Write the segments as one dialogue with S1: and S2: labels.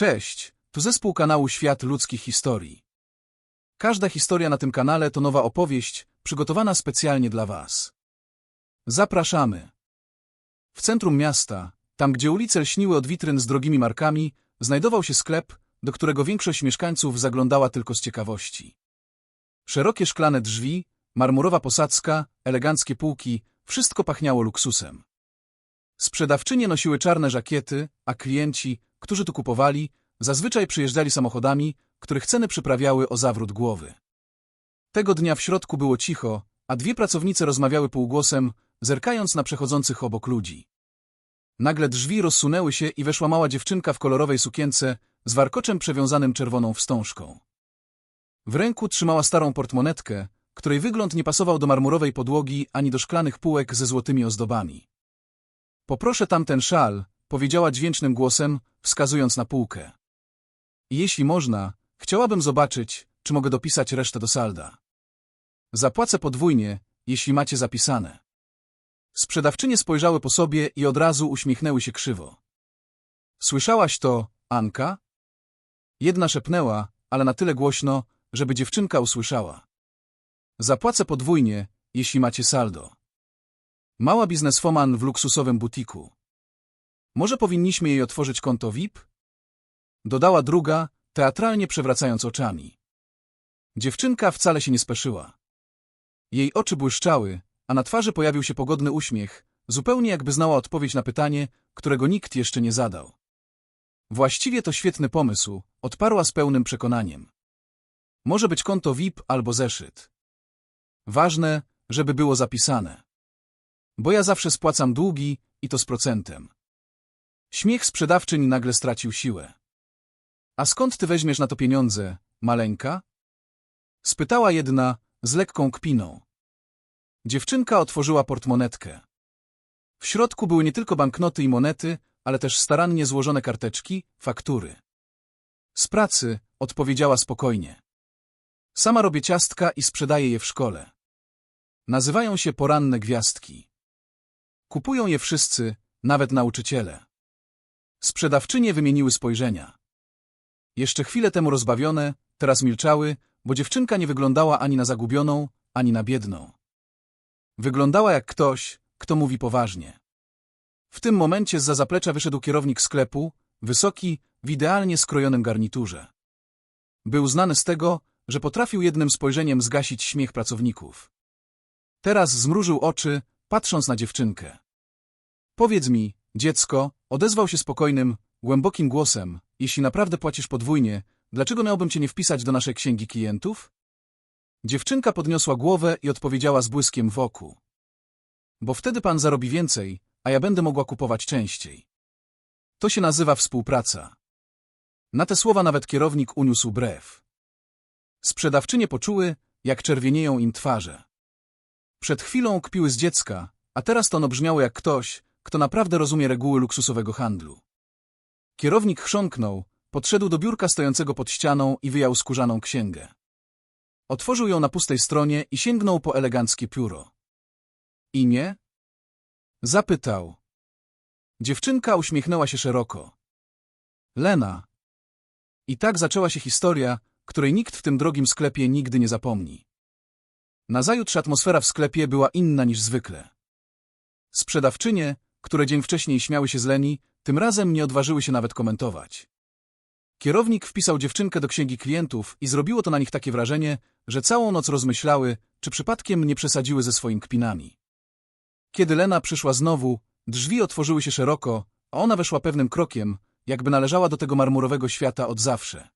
S1: Cześć, tu zespół kanału Świat Ludzkich Historii. Każda historia na tym kanale to nowa opowieść, przygotowana specjalnie dla Was. Zapraszamy. W centrum miasta, tam gdzie ulice lśniły od witryn z drogimi markami, znajdował się sklep, do którego większość mieszkańców zaglądała tylko z ciekawości. Szerokie szklane drzwi, marmurowa posadzka, eleganckie półki, wszystko pachniało luksusem. Sprzedawczynie nosiły czarne żakiety, a klienci, którzy tu kupowali, zazwyczaj przyjeżdżali samochodami, których ceny przyprawiały o zawrót głowy. Tego dnia w środku było cicho, a dwie pracownice rozmawiały półgłosem, zerkając na przechodzących obok ludzi. Nagle drzwi rozsunęły się i weszła mała dziewczynka w kolorowej sukience z warkoczem przewiązanym czerwoną wstążką. W ręku trzymała starą portmonetkę, której wygląd nie pasował do marmurowej podłogi ani do szklanych półek ze złotymi ozdobami. Poproszę tamten szal, powiedziała dźwięcznym głosem, wskazując na półkę. Jeśli można, chciałabym zobaczyć, czy mogę dopisać resztę do salda. Zapłacę podwójnie, jeśli macie zapisane. Sprzedawczynie spojrzały po sobie i od razu uśmiechnęły się krzywo. Słyszałaś to, Anka? Jedna szepnęła, ale na tyle głośno, żeby dziewczynka usłyszała. Zapłacę podwójnie, jeśli macie saldo. Mała bizneswoman w luksusowym butiku. Może powinniśmy jej otworzyć konto VIP? Dodała druga, teatralnie przewracając oczami. Dziewczynka wcale się nie speszyła. Jej oczy błyszczały, a na twarzy pojawił się pogodny uśmiech, zupełnie jakby znała odpowiedź na pytanie, którego nikt jeszcze nie zadał. Właściwie to świetny pomysł, odparła z pełnym przekonaniem. Może być konto VIP albo zeszyt. Ważne, żeby było zapisane. Bo ja zawsze spłacam długi i to z procentem. Śmiech sprzedawczyń nagle stracił siłę. A skąd ty weźmiesz na to pieniądze, maleńka? Spytała jedna, z lekką kpiną. Dziewczynka otworzyła portmonetkę. W środku były nie tylko banknoty i monety, ale też starannie złożone karteczki, faktury. Z pracy, odpowiedziała spokojnie. Sama robię ciastka i sprzedaję je w szkole. Nazywają się poranne gwiazdki. Kupują je wszyscy, nawet nauczyciele. Sprzedawczynie wymieniły spojrzenia. Jeszcze chwilę temu rozbawione, teraz milczały, bo dziewczynka nie wyglądała ani na zagubioną, ani na biedną. Wyglądała jak ktoś, kto mówi poważnie. W tym momencie z zaplecza wyszedł kierownik sklepu, wysoki, w idealnie skrojonym garniturze. Był znany z tego, że potrafił jednym spojrzeniem zgasić śmiech pracowników. Teraz zmrużył oczy, patrząc na dziewczynkę. Powiedz mi, dziecko, odezwał się spokojnym, głębokim głosem, jeśli naprawdę płacisz podwójnie, dlaczego miałbym cię nie wpisać do naszej księgi klientów? Dziewczynka podniosła głowę i odpowiedziała z błyskiem w oku. Bo wtedy pan zarobi więcej, a ja będę mogła kupować częściej. To się nazywa współpraca. Na te słowa nawet kierownik uniósł brew. Sprzedawczynie poczuły, jak czerwienieją im twarze. Przed chwilą kpiły z dziecka, a teraz to brzmiało jak ktoś, kto naprawdę rozumie reguły luksusowego handlu. Kierownik chrząknął, podszedł do biurka stojącego pod ścianą i wyjął skórzaną księgę. Otworzył ją na pustej stronie i sięgnął po eleganckie pióro. Imię? Zapytał. Dziewczynka uśmiechnęła się szeroko. Lena. I tak zaczęła się historia, której nikt w tym drogim sklepie nigdy nie zapomni. Nazajutrz atmosfera w sklepie była inna niż zwykle. Sprzedawczynie, które dzień wcześniej śmiały się z Leni, tym razem nie odważyły się nawet komentować. Kierownik wpisał dziewczynkę do księgi klientów i zrobiło to na nich takie wrażenie, że całą noc rozmyślały, czy przypadkiem nie przesadziły ze swoimi kpinami. Kiedy Lena przyszła znowu, drzwi otworzyły się szeroko, a ona weszła pewnym krokiem, jakby należała do tego marmurowego świata od zawsze.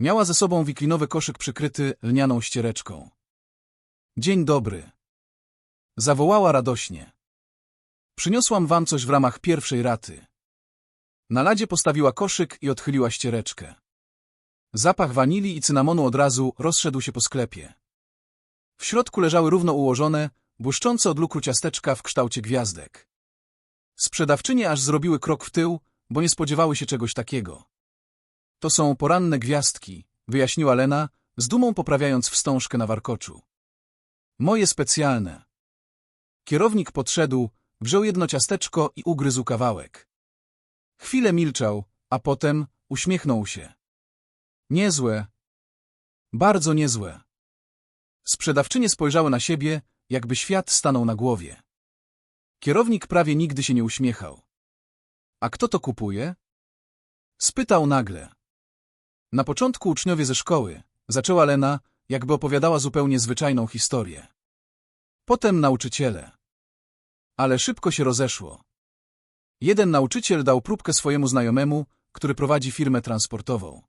S1: Miała ze sobą wiklinowy koszyk przykryty lnianą ściereczką. Dzień dobry. Zawołała radośnie. Przyniosłam wam coś w ramach pierwszej raty. Na ladzie postawiła koszyk i odchyliła ściereczkę. Zapach wanilii i cynamonu od razu rozszedł się po sklepie. W środku leżały równo ułożone, błyszczące od lukru ciasteczka w kształcie gwiazdek. Sprzedawczynie aż zrobiły krok w tył, bo nie spodziewały się czegoś takiego. To są poranne gwiazdki, wyjaśniła Lena, z dumą poprawiając wstążkę na warkoczu. Moje specjalne. Kierownik podszedł, wziął jedno ciasteczko i ugryzł kawałek. Chwilę milczał, a potem, uśmiechnął się. Niezłe. Bardzo niezłe. Sprzedawczynie spojrzały na siebie, jakby świat stanął na głowie. Kierownik prawie nigdy się nie uśmiechał. A kto to kupuje? Spytał nagle. Na początku uczniowie ze szkoły, zaczęła Lena, jakby opowiadała zupełnie zwyczajną historię. Potem nauczyciele. Ale szybko się rozeszło. Jeden nauczyciel dał próbkę swojemu znajomemu, który prowadzi firmę transportową.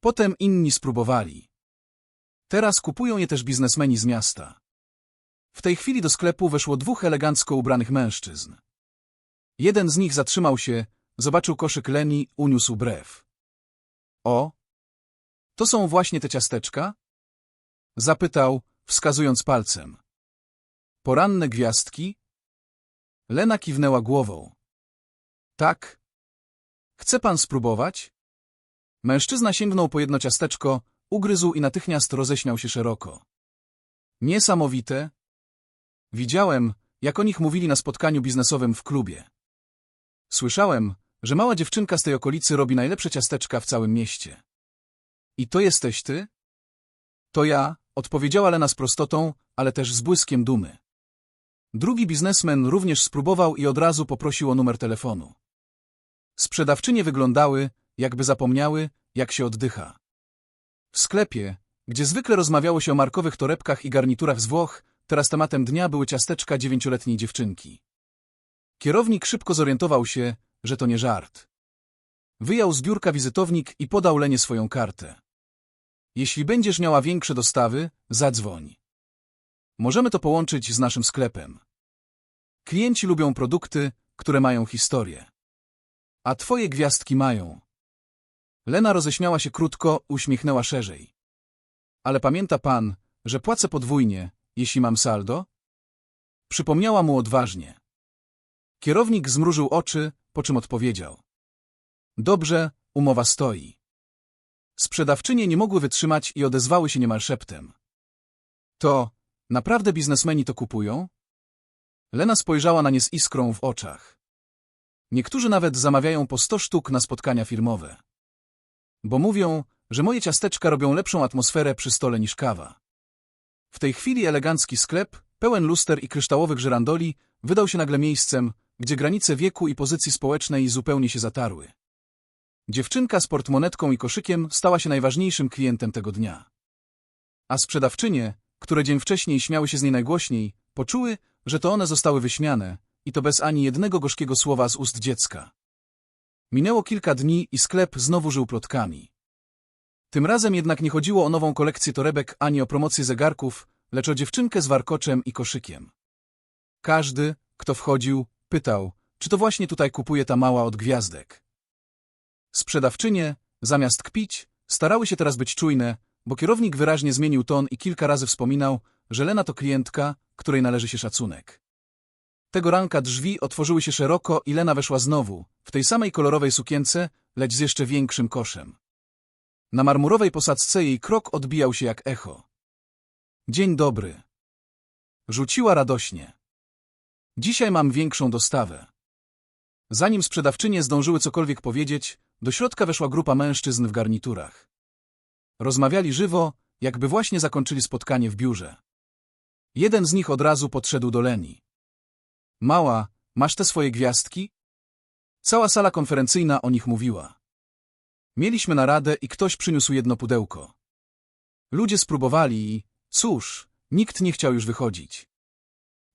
S1: Potem inni spróbowali. Teraz kupują je też biznesmeni z miasta. W tej chwili do sklepu weszło dwóch elegancko ubranych mężczyzn. Jeden z nich zatrzymał się, zobaczył koszyk Leni, uniósł brew. O, to są właśnie te ciasteczka? Zapytał, wskazując palcem. Poranne gwiazdki? Lena kiwnęła głową. Tak. Chce pan spróbować? Mężczyzna sięgnął po jedno ciasteczko, ugryzł i natychmiast roześmiał się szeroko. Niesamowite. Widziałem, jak o nich mówili na spotkaniu biznesowym w klubie. Słyszałem, że mała dziewczynka z tej okolicy robi najlepsze ciasteczka w całym mieście. I to jesteś ty? To ja, odpowiedziała Lena z prostotą, ale też z błyskiem dumy. Drugi biznesmen również spróbował i od razu poprosił o numer telefonu. Sprzedawczynie wyglądały, jakby zapomniały, jak się oddycha. W sklepie, gdzie zwykle rozmawiało się o markowych torebkach i garniturach z Włoch, teraz tematem dnia były ciasteczka dziewięcioletniej dziewczynki. Kierownik szybko zorientował się, że to nie żart. Wyjął z biurka wizytownik i podał Lenie swoją kartę. Jeśli będziesz miała większe dostawy, zadzwoń. Możemy to połączyć z naszym sklepem. Klienci lubią produkty, które mają historię. A twoje gwiazdki mają. Lena roześmiała się krótko, uśmiechnęła szerzej. Ale pamięta pan, że płacę podwójnie, jeśli mam saldo? Przypomniała mu odważnie. Kierownik zmrużył oczy, po czym odpowiedział. Dobrze, umowa stoi. Sprzedawczynie nie mogły wytrzymać i odezwały się niemal szeptem. To, naprawdę biznesmeni to kupują? Lena spojrzała na nie z iskrą w oczach. Niektórzy nawet zamawiają po sto sztuk na spotkania firmowe. Bo mówią, że moje ciasteczka robią lepszą atmosferę przy stole niż kawa. W tej chwili elegancki sklep, pełen luster i kryształowych żyrandoli, wydał się nagle miejscem, gdzie granice wieku i pozycji społecznej zupełnie się zatarły. Dziewczynka z portmonetką i koszykiem stała się najważniejszym klientem tego dnia. A sprzedawczynie, które dzień wcześniej śmiały się z niej najgłośniej, poczuły, że to one zostały wyśmiane, i to bez ani jednego gorzkiego słowa z ust dziecka. Minęło kilka dni i sklep znowu żył plotkami. Tym razem jednak nie chodziło o nową kolekcję torebek ani o promocję zegarków, lecz o dziewczynkę z warkoczem i koszykiem. Każdy, kto wchodził, pytał, czy to właśnie tutaj kupuje ta mała od gwiazdek. Sprzedawczynie, zamiast kpić, starały się teraz być czujne, bo kierownik wyraźnie zmienił ton i kilka razy wspominał, że Lena to klientka, której należy się szacunek. Tego ranka drzwi otworzyły się szeroko i Lena weszła znowu, w tej samej kolorowej sukience, lecz z jeszcze większym koszem. Na marmurowej posadzce jej krok odbijał się jak echo. Dzień dobry. Rzuciła radośnie. Dzisiaj mam większą dostawę. Zanim sprzedawczynie zdążyły cokolwiek powiedzieć, do środka weszła grupa mężczyzn w garniturach. Rozmawiali żywo, jakby właśnie zakończyli spotkanie w biurze. Jeden z nich od razu podszedł do Leni. Mała, masz te swoje gwiazdki? Cała sala konferencyjna o nich mówiła. Mieliśmy naradę i ktoś przyniósł jedno pudełko. Ludzie spróbowali i, cóż, nikt nie chciał już wychodzić.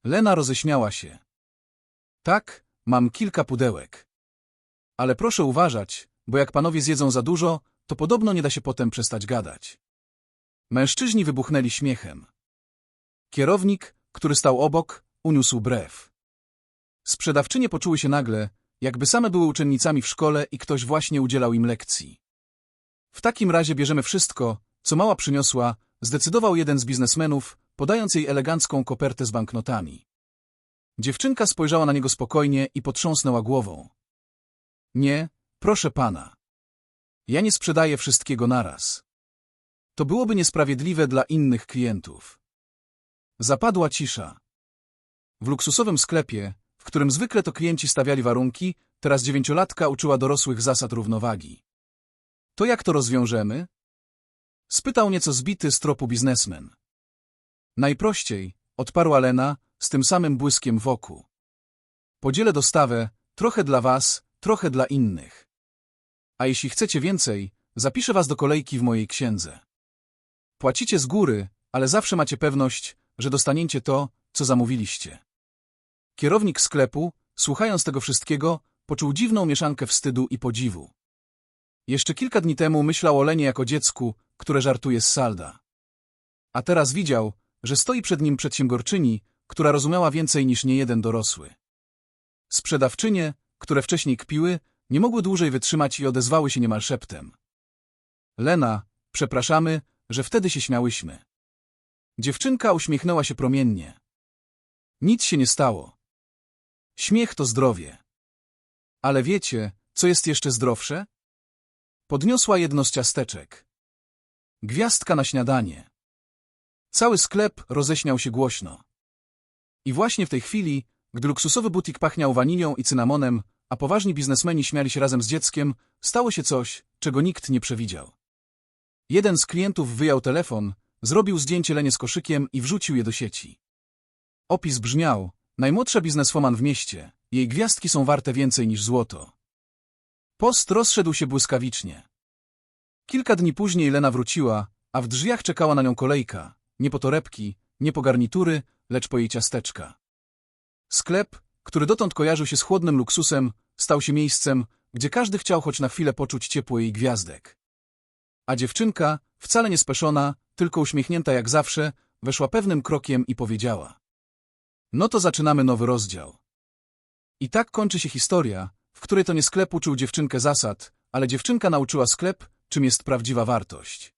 S1: Lena roześmiała się. Tak, mam kilka pudełek. Ale proszę uważać, bo jak panowie zjedzą za dużo, to podobno nie da się potem przestać gadać. Mężczyźni wybuchnęli śmiechem. Kierownik, który stał obok, uniósł brew. Sprzedawczynie poczuły się nagle, jakby same były uczennicami w szkole i ktoś właśnie udzielał im lekcji. W takim razie bierzemy wszystko, co mała przyniosła, zdecydował jeden z biznesmenów, podając jej elegancką kopertę z banknotami. Dziewczynka spojrzała na niego spokojnie i potrząsnęła głową. Nie, proszę pana. Ja nie sprzedaję wszystkiego naraz. To byłoby niesprawiedliwe dla innych klientów. Zapadła cisza. W luksusowym sklepie, w którym zwykle to klienci stawiali warunki, teraz dziewięciolatka uczyła dorosłych zasad równowagi. To jak to rozwiążemy? Spytał nieco zbity z tropu biznesmen. Najprościej, odparła Lena, z tym samym błyskiem w oku. Podzielę dostawę, trochę dla was, trochę dla innych. A jeśli chcecie więcej, zapiszę was do kolejki w mojej księdze. Płacicie z góry, ale zawsze macie pewność, że dostaniecie to, co zamówiliście. Kierownik sklepu, słuchając tego wszystkiego, poczuł dziwną mieszankę wstydu i podziwu. Jeszcze kilka dni temu myślał o Lenie jako dziecku, które żartuje z salda. A teraz widział, że stoi przed nim przedsiębiorczyni, która rozumiała więcej niż niejeden dorosły. Sprzedawczynie, które wcześniej kpiły, nie mogły dłużej wytrzymać i odezwały się niemal szeptem. Lena, przepraszamy, że wtedy się śmiałyśmy. Dziewczynka uśmiechnęła się promiennie. Nic się nie stało. Śmiech to zdrowie. Ale wiecie, co jest jeszcze zdrowsze? Podniosła jedno z ciasteczek. Gwiazdka na śniadanie. Cały sklep roześmiał się głośno. I właśnie w tej chwili, gdy luksusowy butik pachniał wanilią i cynamonem, a poważni biznesmeni śmiali się razem z dzieckiem, stało się coś, czego nikt nie przewidział. Jeden z klientów wyjął telefon, zrobił zdjęcie Lenie z koszykiem i wrzucił je do sieci. Opis brzmiał, najmłodsza bizneswoman w mieście, jej gwiazdki są warte więcej niż złoto. Post rozszedł się błyskawicznie. Kilka dni później Lena wróciła, a w drzwiach czekała na nią kolejka, nie po torebki, nie po garnitury, lecz po jej ciasteczka. Sklep, który dotąd kojarzył się z chłodnym luksusem, stał się miejscem, gdzie każdy chciał choć na chwilę poczuć ciepło jej gwiazdek. A dziewczynka, wcale nie speszona, tylko uśmiechnięta jak zawsze, weszła pewnym krokiem i powiedziała. No to zaczynamy nowy rozdział. I tak kończy się historia, w której to nie sklep uczył dziewczynkę zasad, ale dziewczynka nauczyła sklep, czym jest prawdziwa wartość.